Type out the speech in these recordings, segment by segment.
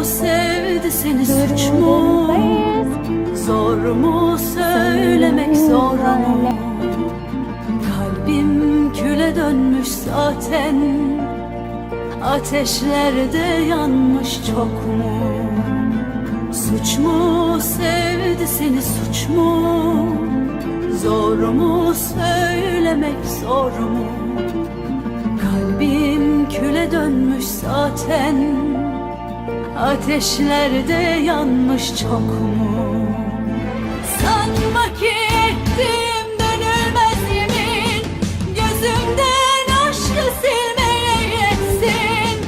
mu sevdi seni suç mu? Zor mu söylemek zor mu? Kalbim küle dönmüş zaten Ateşlerde yanmış çok mu? Suç mu sevdi seni suç mu? Zor mu söylemek zor mu? Kalbim küle dönmüş zaten Ateşlerde yanmış çok mu? Sanma ki ettim dönülmez yemin Gözümden aşkı silmeye yetsin.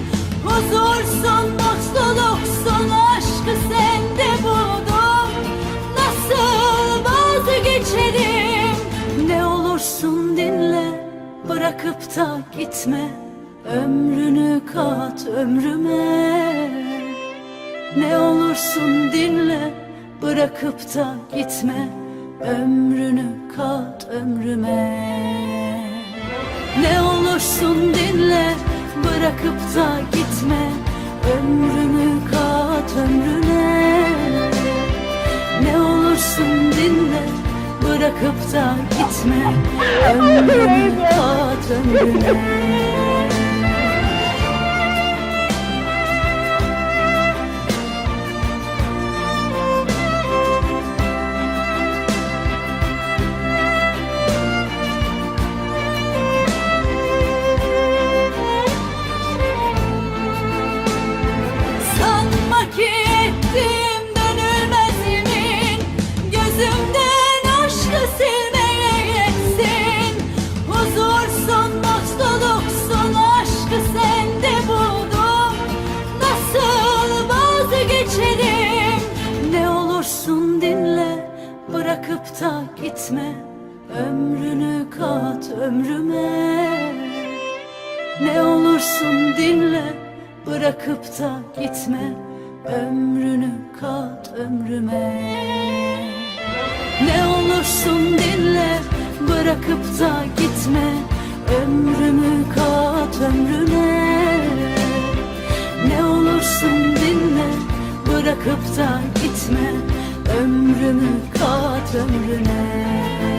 Huzursun, mutluluksun, aşkı sende buldum. Nasıl vazgeçerim? Ne olursun dinle Bırakıp da gitme. Ömrünü kat ömrüme Ne olursun dinle Bırakıp da gitme. Ömrünü kat ömrüme. Ne olursun dinle Bırakıp da gitme. Ömrünü kat ömrüne. Ne olursun dinle Bırakıp da gitme. Ömrünü kat ömrüne vazgeçerim Ne olursun dinle Bırakıp da gitme. Ömrünü kat ömrüme. Ne olursun dinle Bırakıp da gitme. Ömrünü kat ömrüme. Ne olursun dinle Bırakıp da gitme. Ömrümü kat ömrüne Bırakıp da gitme. Ömrümü kat ömrüne